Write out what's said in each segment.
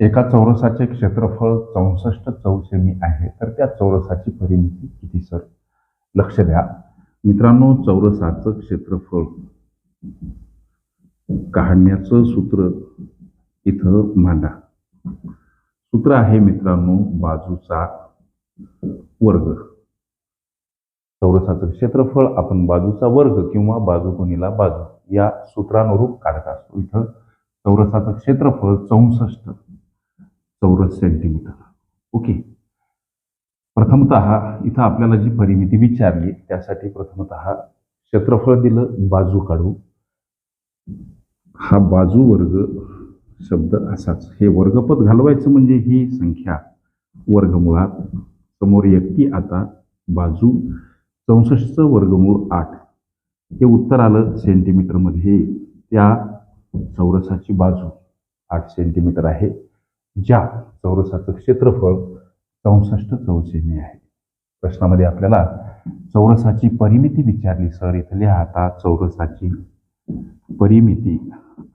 एका चौरसाचे क्षेत्रफळ चौसष्ट चौसेमी आहे तर त्या चौरसाची परिमिती किती सर? लक्ष द्या. मित्रांनो चौरसाचं क्षेत्रफळ काढण्याचं सूत्र इथं मांडा. सूत्र आहे मित्रांनो बाजूचा वर्ग. चौरसाचं क्षेत्रफळ आपण बाजूचा वर्ग किंवा बाजू गुणिला बाजू या सूत्रानुरूप काढत असतो. इथं चौरसाचं क्षेत्रफळ चौसष्ट चौरस सेंटीमीटर ओके प्रथमत इथं आपल्याला जी परिमिती विचारली त्यासाठी प्रथमत क्षेत्रफळ दिलं बाजू काढू. हा बाजू वर्ग शब्द असाच. हे वर्गपद घालवायचं म्हणजे ही संख्या वर्गमुळात. समोर एकटी आता बाजू चौसष्टचं वर्गमूळ आठ. हे उत्तर आलं सेंटीमीटरमध्ये त्या चौरसाची बाजू आठ सेंटीमीटर आहे. ज्या चौरसाचं क्षेत्रफळ चौसष्ट चौसेमी आहे. प्रश्नामध्ये आपल्याला चौरसाची परिमिती विचारली सर इथं लिहा आता चौरसाची परिमिती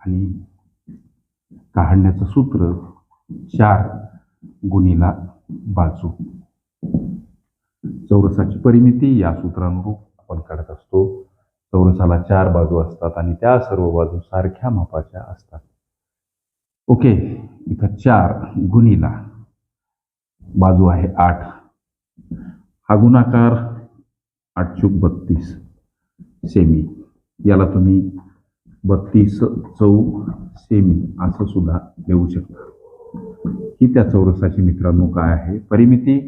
आणि काढण्याचं सूत्र चार गुणीला बाजू. चौरसाची परिमिती या सूत्रानुरूप आपण काढत असतो. कंसाला चार बाजू असतात आणि त्या सर्व बाजू सारख्या मापाच्या असतात. ओके इथं चार गुणीला बाजू आहे आठ. हा गुणाकार आठ चूक बत्तीस. सेमी. याला तुम्ही बत्तीस चौ सेमी असं सुद्धा देऊ शकता. ही त्या चौरसाची मित्रांनो काय आहे? परिमिती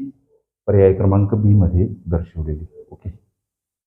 पर्याय क्रमांक बी मध्ये दर्शवलेली.